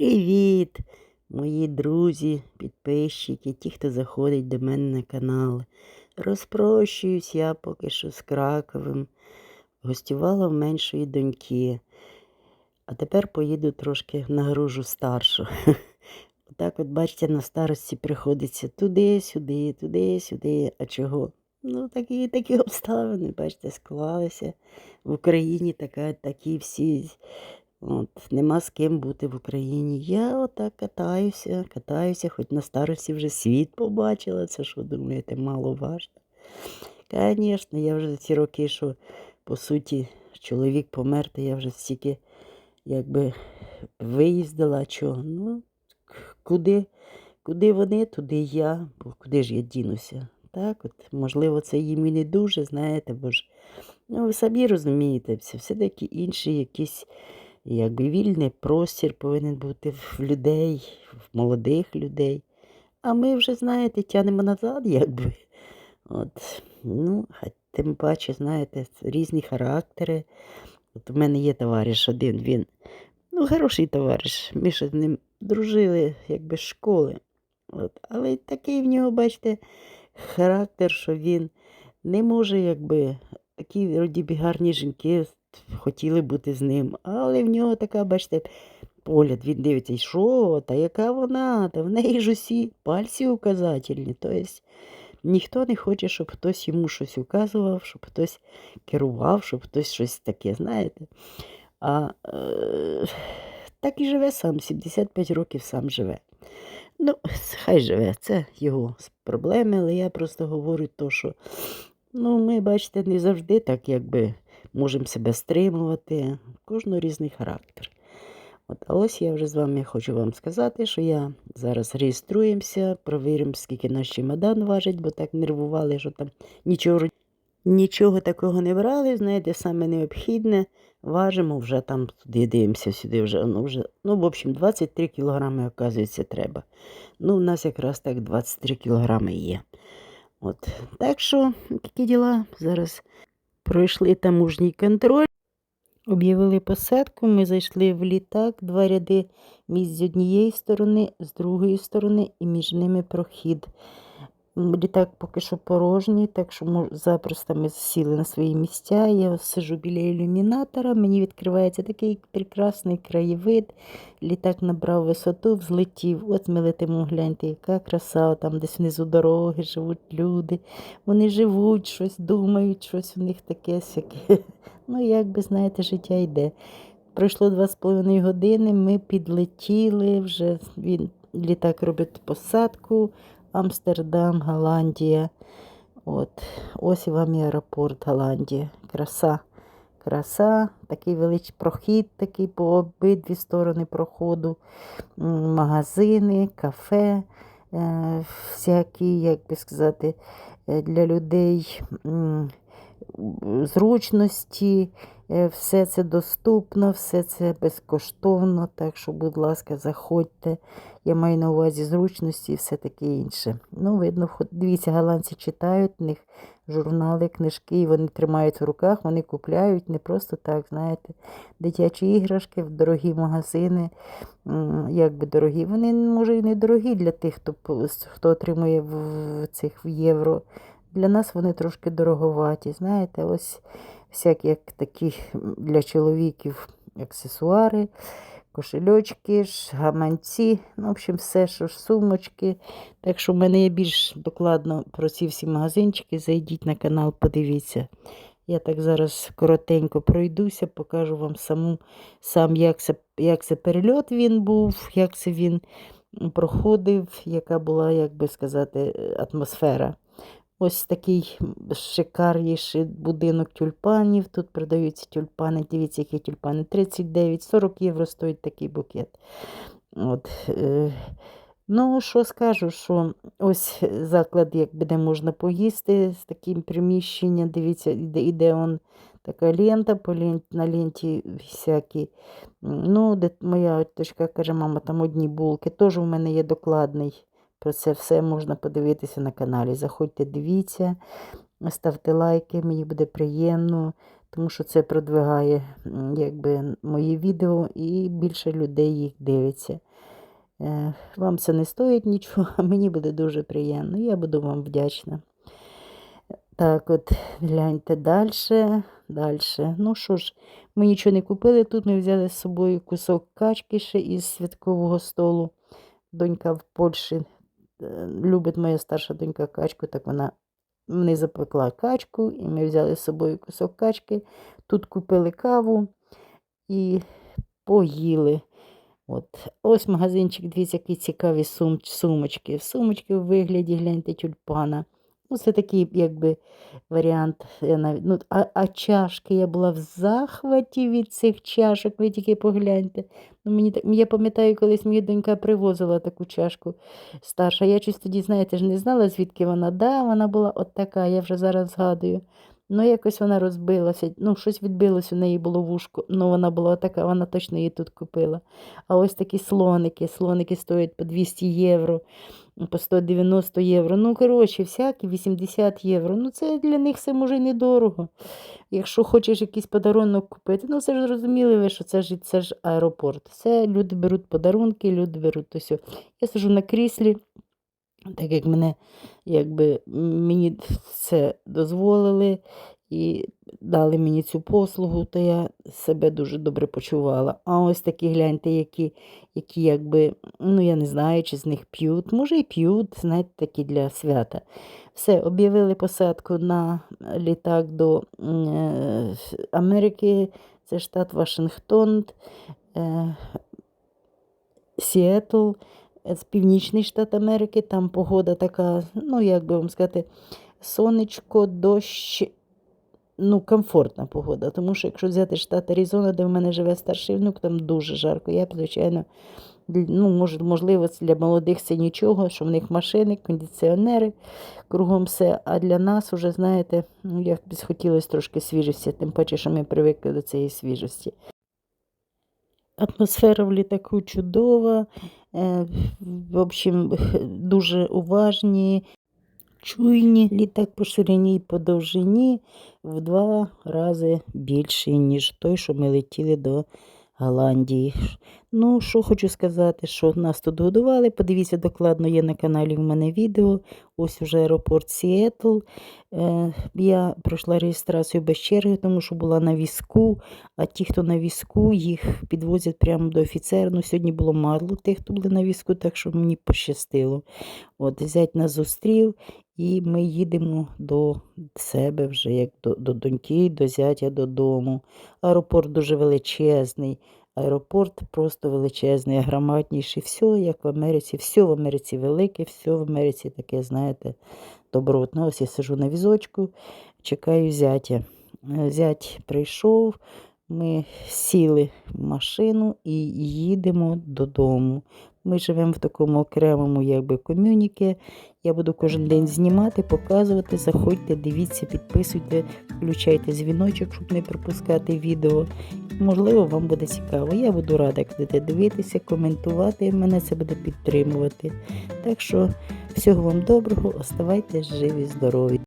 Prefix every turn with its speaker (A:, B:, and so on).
A: Привіт, мої друзі, підписчики, ті, хто заходить до мене на канал. Розпрощуюсь я поки що з Краковим. Гостювала в меншої доньки. А тепер поїду трошки нагружу старшу. Отак от, бачите, на старості приходиться туди-сюди, туди-сюди. А чого? Ну, такі, такі обставини, бачите, склалися. В Україні така, такі всі От, нема з ким бути в Україні. Я отак катаюся, катаюся, хоч на старості вже світ побачила. Це що думаєте, мало важно. Звісно, я вже ці роки, що по суті чоловік помер, то я вже стільки якби виїздила, чого. Ну, куди, куди вони, туди я, бо куди ж я дінуся? Так, от, можливо, це їм і не дуже, знаєте, бо ж, ну, ви самі розумієте, все-таки інші якісь якби вільний простір повинен бути в людей, в молодих людей. А ми вже, знаєте, тянемо назад, якби. От, ну, тим паче, знаєте, різні характери. От у мене є товариш один, він ну, хороший товариш. Ми ще з ним дружили, якби з школи. От. Але такий в нього, бачите, характер, що він не може, якби, такі гарні жінки хотіли бути з ним. Але в нього така, бачите, погляд, він дивиться, що, та яка вона, та в неї ж усі пальці указательні. Тобто ніхто не хоче, щоб хтось йому щось указував, щоб хтось керував, щоб хтось щось таке, знаєте. А е, так і живе сам, 75 років сам живе. Ну, хай живе, це його проблеми, але я просто говорю то, що ну, ми, бачите, не завжди так якби можемо себе стримувати. Кожного різний характер. От, а ось я вже з вами хочу вам сказати, що я зараз реєструємося, провіримо, скільки наш чемодан важить, бо так нервували, що там нічого, нічого такого не брали. Знаєте, саме необхідне важимо, вже там туди дивимося, сюди вже. Ну, вже, ну в общем, 23 кілограми, оказується, треба. Ну, у нас якраз так 23 кілограми є. От. Так що такі діла. Зараз пройшли таможній контроль. Об'явили посадку, ми зайшли в літак, два ряди місць з однієї сторони, з другої сторони, і між ними прохід. Літак поки що порожній, так що запросто ми сіли на свої місця. Я сижу біля ілюмінатора, мені відкривається такий прекрасний краєвид. Літак набрав висоту, взлетів. От ми летимо, гляньте, яка краса, там десь внизу дороги живуть люди. Вони живуть, щось думають, щось у них таке сяке. Ну, як би, знаєте, життя йде. Пройшло два з половиною години, ми підлетіли вже. Він літак робить посадку. Амстердам, Голландія. От. Ось вам і аеропорт Голландія. Краса. Краса, такий великий прохід, такий по обидві сторони проходу, магазини, кафе, е, всякі, як би сказати, е, для людей зручності, все це доступно, все це безкоштовно. Так що, будь ласка, заходьте. Я маю на увазі зручності і все таке інше. Ну, видно, дивіться, голландці читають, в них журнали, книжки, і вони тримають в руках, вони купляють не просто так, знаєте, дитячі іграшки, дорогі магазини, м, як би дорогі. Вони, може, і не дорогі для тих, хто, хто отримує в цих в євро. Для нас вони трошки дороговаті. Знаєте, ось всякі такі для чоловіків аксесуари, кошельочки, гаманці, ну, в общем, все, що ж, сумочки. Так що в мене є більш докладно про ці всі магазинчики. Зайдіть на канал, подивіться. Я так зараз коротенько пройдуся, покажу вам саму, сам, як це, як це перельот він був, як це він проходив, яка була, як би сказати, е, атмосфера. Ось такий шикарніший будинок тюльпанів. Тут продаються тюльпани. Дивіться, які тюльпани. 39-40 євро стоїть такий букет. От, е, ну, що скажу, що ось заклад, якби де можна поїсти з таким приміщенням. Дивіться, іде, іде он така лента, по лен- на ленті всякі. Ну, де моя дочка каже, мама, там одні булки. Теж у мене є докладний. Про це все можна подивитися на каналі. Заходьте, дивіться, ставте лайки, мені буде приємно. тому що це продвигає якби, мої відео і більше людей їх дивиться. Е, Вам це не стоїть нічого, а мені буде дуже приємно. Я буду вам вдячна. Так, от гляньте далі. Далі. Ну що ж, ми нічого не купили. Тут ми взяли з собою кусок качки ще із святкового столу. Донька в Польщі любить моя старша донька качку, так вона мені запекла качку, і ми взяли з собою кусок качки. Тут купили каву і поїли. От. Ось магазинчик, дивіться, які цікаві сум, сумочки. Сумочки в вигляді, гляньте, тюльпана. Ну, це такий, якби, варіант. Ну, а, а чашки, я була в захваті від цих чашок, ви тільки погляньте. Ну, мені, так- я пам'ятаю, колись мені донька привозила таку чашку старша. Я щось тоді, знаєте, ж не знала, звідки вона. Да, вона була от така, я вже зараз згадую. Ну, якось вона розбилася, ну, щось відбилось у неї було вушко. Ну, вона була така, вона точно її тут купила. А ось такі слоники. Слоники стоять по 200 євро, по 190 євро. Ну, коротше, всякі 80 євро. Ну, це для них все може недорого. Якщо хочеш якийсь подарунок купити, ну це ж зрозуміли ви, що це ж, це ж аеропорт. Це люди беруть подарунки, люди беруть сьо. Я сижу на кріслі, так як мене, якби, мені це дозволили і дали мені цю послугу, то я себе дуже добре почувала. А ось такі гляньте, які, які якби, ну я не знаю, чи з них п'ють. Може і п'ють, знаєте, такі для свята. Все, об'явили посадку на літак до е, Америки, це штат Вашингтон, е, Сіетл, е, з північний штат Америки, там погода така, ну як би вам сказати, сонечко, дощ, ну, комфортна погода. Тому що якщо взяти штат Аризона, де в мене живе старший внук, там дуже жарко. Я б, звичайно, ну, мож, можливо, для молодих це нічого, що в них машини, кондиціонери, кругом все. А для нас уже, знаєте, ну, як б хотілося трошки свіжості, тим паче, що ми привикли до цієї свіжості. Атмосфера в літаку чудова, е, в общем, дуже уважні, чуйні. Літак по ширині і по довжині в два рази більший, ніж той, що ми летіли до Голландії. Ну, що хочу сказати, що нас тут годували. Подивіться, докладно є на каналі в мене відео. Ось уже аеропорт Сіетл. Е, я пройшла реєстрацію без черги, тому що була на візку, а ті, хто на візку, їх підвозять прямо до офіцера. Ну, сьогодні було мало тих, хто були на візку, так що мені пощастило. От, зять нас зустрів, і ми їдемо до себе вже, як до, до доньки, до зятя додому. Аеропорт дуже величезний. Аеропорт просто величезний, громадніший. Все як в Америці, все в Америці велике, все в Америці таке, знаєте, добротне. Ось я сижу на візочку, чекаю зятя. Е, Зять прийшов, ми сіли в машину і їдемо додому. Ми живемо в такому окремому якби, ком'юніке. Я буду кожен день знімати, показувати. Заходьте, дивіться, підписуйте, включайте дзвіночок, щоб не пропускати відео. Можливо, вам буде цікаво. Я буду рада, будете дивитися, коментувати. Мене це буде підтримувати. Так що всього вам доброго, оставайтесь живі, здорові.